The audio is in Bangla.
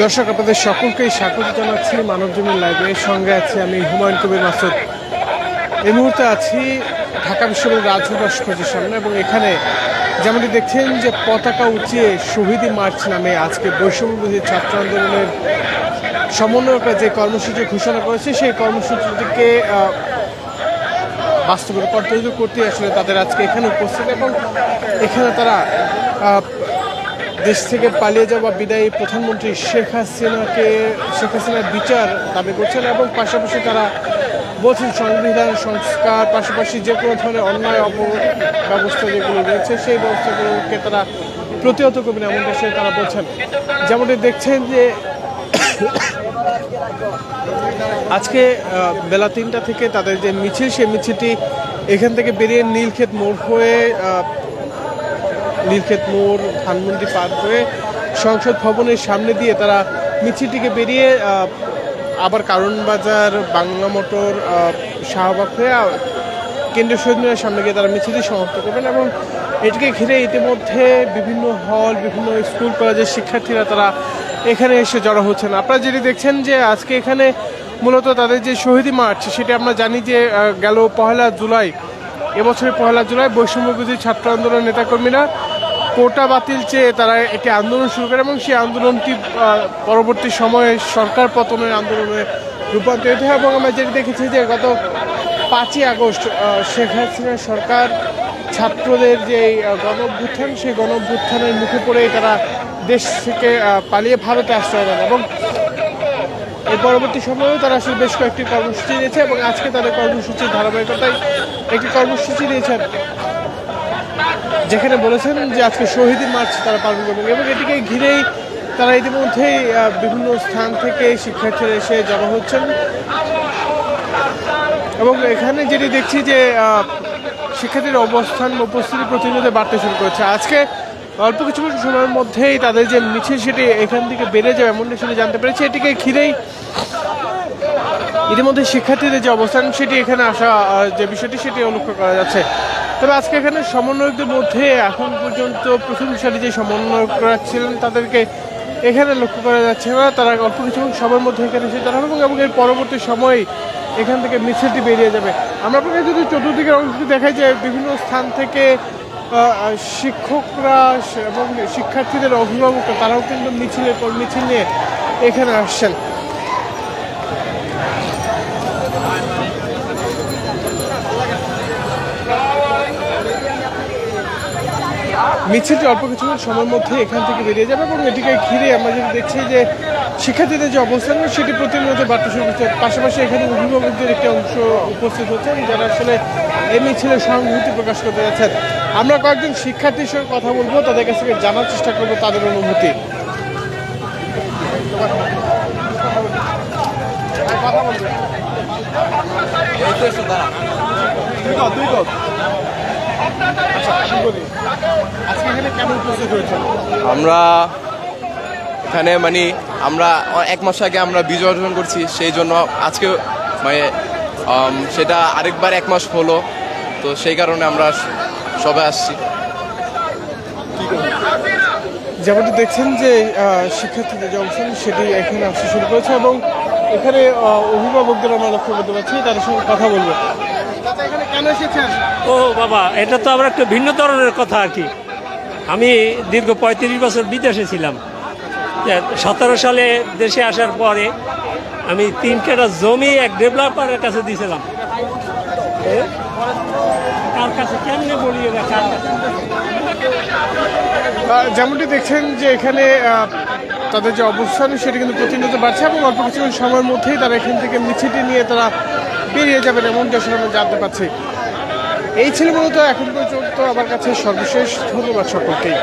দর্শক, আপনাদের সকলকেই স্বাগত জানাচ্ছি মানব জমির লাইভে সঙ্গে আছি আমি হুমায়ুন কবির মাসুদ। এই মুহূর্তে আছি ঢাকা বিশ্ববিদ্যালয়ের রাজু ভাস্কর্যের সামনে এবং এখানে যেমনটি দেখছেন যে পতাকা উঁচিয়ে শহীদি মার্চ নামে আজকে বৈষম্যবিরোধী ছাত্র আন্দোলনের সমন্বয়করা যে কর্মসূচি ঘোষণা করেছে, সেই কর্মসূচিটিকে বাস্তবে রূপান্তরিত করতে আসলে তাদের আজকে এখানে উপস্থিত এবং এখানে তারা দেশ থেকে পালিয়ে যাওয়া বিদায়ী প্রধানমন্ত্রী শেখ হাসিনাকে, শেখ হাসিনার বিচার দাবি করছেন এবং পাশাপাশি তারা বলছেন সংবিধান, সংস্কার, পাশাপাশি যে কোনো ধরনের অন্যায় অপ ব্যবস্থা যেগুলো রয়েছে, সেই ব্যবস্থাগুলোকে তারা প্রতিহত করবেন এমন বিষয়ে তারা বলছেন। যেমনটি দেখছেন যে আজকে বেলা তিনটা থেকে তাদের যে মিছিল, সেই মিছিলটি এখান থেকে বেরিয়ে নীলক্ষেত মোড় হয়ে নীলক্ষেত মোড়, ধানমন্ডি পার হয়ে সংসদ ভবনের সামনে দিয়ে তারা মিছিলটিকে বেরিয়ে আবার কারণ বাজার বাংলা মোটর শাহবাগ হয়ে কেন্দ্রীয় শহীদ সামনে গিয়ে তারা মিছিলটি সমাপ্ত করবেন এবং এটিকে ঘিরে ইতিমধ্যে বিভিন্ন হল, বিভিন্ন স্কুল, কলেজের শিক্ষার্থীরা তারা এখানে এসে জড়ো হচ্ছেন। আপনারা যেটি দেখছেন যে আজকে এখানে মূলত তাদের যে শহীদি মার্চ সেটি আমরা জানি যে গেল পহেলা জুলাই এবছরের পহেলা জুলাই বৈষম্যবিরোধী ছাত্র আন্দোলন নেতাকর্মীরা কোটা বাতিল চেয়ে তারা একটি আন্দোলন শুরু করে এবং সেই আন্দোলনটি পরবর্তী সময়ে সরকার পতনের আন্দোলনে রূপান্তরিত হয় এবং আমরা যেটি দেখেছি যে গত পাঁচই আগস্ট শেখ হাসিনা সরকার ছাত্রদের যে এই, আহ, গণ সেই গণ অভ্যুত্থানের মুখে পড়েই তারা দেশ থেকে পালিয়ে ভারতে আশ্রয় নেন এবং এই পরবর্তী সময়েও তারা আসলে বেশ কয়েকটি কর্মসূচি নিয়েছে এবং আজকে তাদের কর্মসূচির ধারাবাহিকতায় একটি কর্মসূচি নিয়েছেন। যেখানে বলেছেন যে আজকে শহীদ মার্চ তারা পালন করবেন এবং এটিকে ঘিরেই তারা ইতিমধ্যেই বিভিন্ন স্থান থেকে শিক্ষার্থীরা এসে জমা হচ্ছেন। এবং এখানে যেটি দেখছি যে শিক্ষার্থীর অবস্থান, উপস্থিতি প্রতিনিয়ত বাড়তে শুরু করেছে। আজকে অল্প কিছু সময়ের মধ্যেই তাদের যে মিছিল সেটি এখান থেকে বেড়ে যাবে এমনটা শুনে জানতে পেরেছি। এটিকে ঘিরেই ইতিমধ্যে শিক্ষার্থীদের যে অবস্থান, সেটি এখানে আসা যে বিষয়টি সেটি লক্ষ্য করা যাচ্ছে। তবে আজকে এখানে সমন্বয়কদের মধ্যে এখন পর্যন্ত প্রথম সারি যে সমন্বয়করা ছিলেন, তাদেরকে এখানে লক্ষ্য করা যাচ্ছে না। তারা অল্প কিছু সময়ের মধ্যে এখানে এসে দাঁড়াবে এবং- এবং এর পরবর্তী সময়ে এখান থেকে মিছিলটি বেরিয়ে যাবে। আমরা আপনাকে যদি চতুর্দিকের অংশটি দেখাই যে বিভিন্ন স্থান থেকে শিক্ষকরা এবং শিক্ষার্থীদের অভিভাবকরা, তারাও কিন্তু মিছিলের পর মিছিল নিয়ে এখানে আসছেন। মিছিলটি অল্প কিছু সময়ের মধ্যে এখান থেকে বেরিয়ে যাবে এবং এটিকে ঘিরে আমরা যদি দেখছি যে শিক্ষার্থীদের যে অবস্থান, সেটি প্রতিনিয়ত বাড়তে শুরু করছে। পাশাপাশি এখানে অভিভাবকদের একটি অংশ উপস্থিত হচ্ছেন যারা আসলে এই মিছিলের সহানুভূতি প্রকাশ করতে যাচ্ছেন। আমরা কয়েকজন শিক্ষার্থীর সঙ্গে কথা বলব, তাদের কাছ থেকে জানার চেষ্টা করব তাদের অনুভূতি। আমরা এখানে মানে আমরা এক মাস আগে আমরা বিজয় অর্জন করছি, সেই জন্য আজকে মানে সেটা আরেকবার এক মাস হলো, তো সেই কারণে আমরা সবাই আসছি। যেমনটি দেখছেন যে শিক্ষার্থীদের যে অংশ সেটি এখানে আসতে শুরু করেছে এবং এখানে অভিভাবকদের আমরা লক্ষ্য করতে পারছি তাদের সঙ্গে কথা বলব। চাচা, এখানে কেন এসেছেন? ও বাবা এটা তো আবার একটা ভিন্ন ধরনের কথা আর কি। আমি দীর্ঘ পঁয়ত্রিশ বছর বিদেশে ছিলাম। সতেরো সালে দেশে আসার পরে আমি তিন কাটা জমি এক ডেভেলপারের কাছে দিয়েছিলাম। কাছে কেমনে বলি এরা কার যেমনটি দেখছেন যে এখানে তাদের যে অবস্থান, সেটি কিন্তু প্রতিনিয়ত বাড়ছে এবং অল্প কিছুক্ষণ সময়ের মধ্যেই তারা এখান থেকে মিছিলটি নিয়ে তারা বেরিয়ে যাবেন এমনটি আসলে আমরা জানতে পারছি এই ছিল মূলত এখন পর্যন্ত আমার কাছে সর্বশেষ ধন্যবাদ সকলকেই।